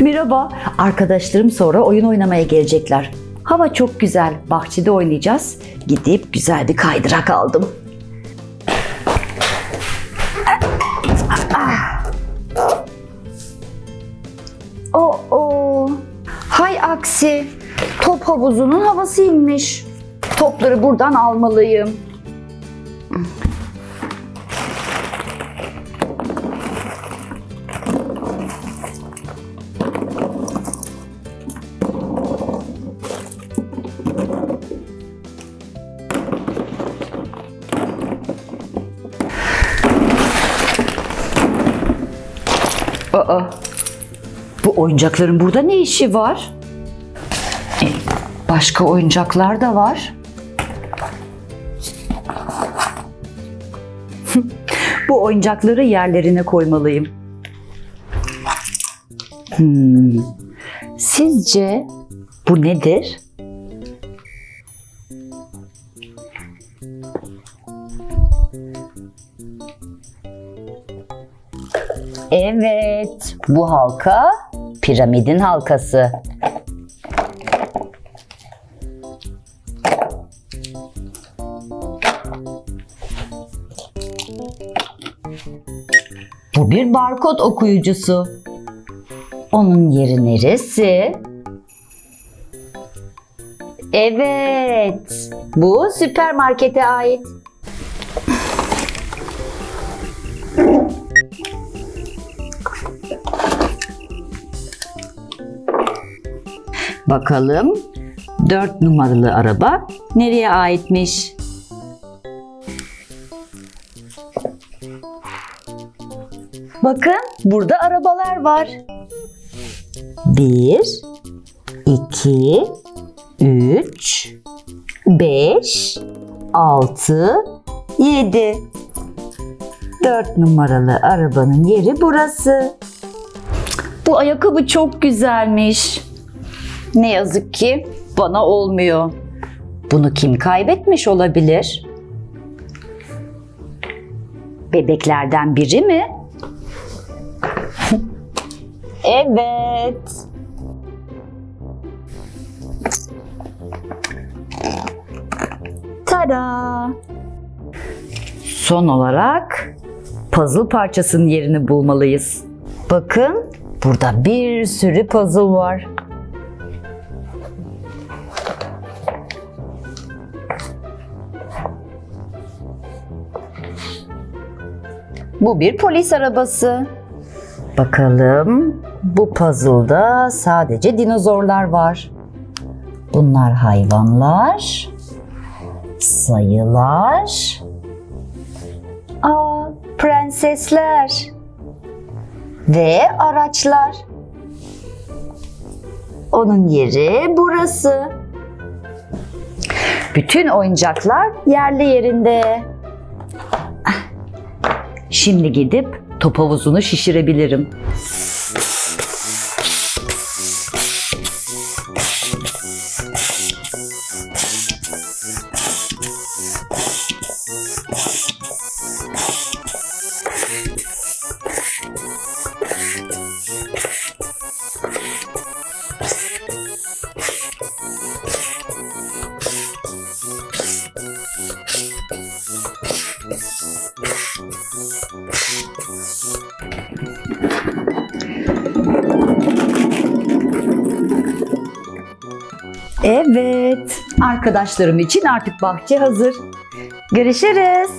Merhaba. Arkadaşlarım sonra oyun oynamaya gelecekler. Hava çok güzel. Bahçede oynayacağız. Gidip güzel bir kaydırak aldım. Oo. Hay aksi. Top havuzunun havası inmiş. Topları buradan almalıyım. Aa, bu oyuncakların burada ne işi var? E, başka oyuncaklar da var. bu oyuncakları yerlerine koymalıyım. Hmm. Sizce bu nedir? Evet, bu halka piramidin halkası. Bu bir barkod okuyucusu. Onun yeri neresi? Evet, bu süpermarkete ait. Bakalım dört numaralı araba nereye aitmiş? Bakın burada arabalar var. Bir, iki, üç, beş, altı, yedi. Dört numaralı arabanın yeri burası. Bu ayakkabı çok güzelmiş. Ne yazık ki bana olmuyor. Bunu kim kaybetmiş olabilir? Bebeklerden biri mi? evet. Tada! Son olarak puzzle parçasının yerini bulmalıyız. Bakın burada bir sürü puzzle var. Bu bir polis arabası. Bakalım bu puzzle'da sadece dinozorlar var. Bunlar hayvanlar, sayılar, aa, prensesler ve araçlar. Onun yeri burası. Bütün oyuncaklar yerli yerinde. Şimdi gidip top havuzunu şişirebilirim. Evet, arkadaşlarım için artık bahçe hazır. Görüşürüz.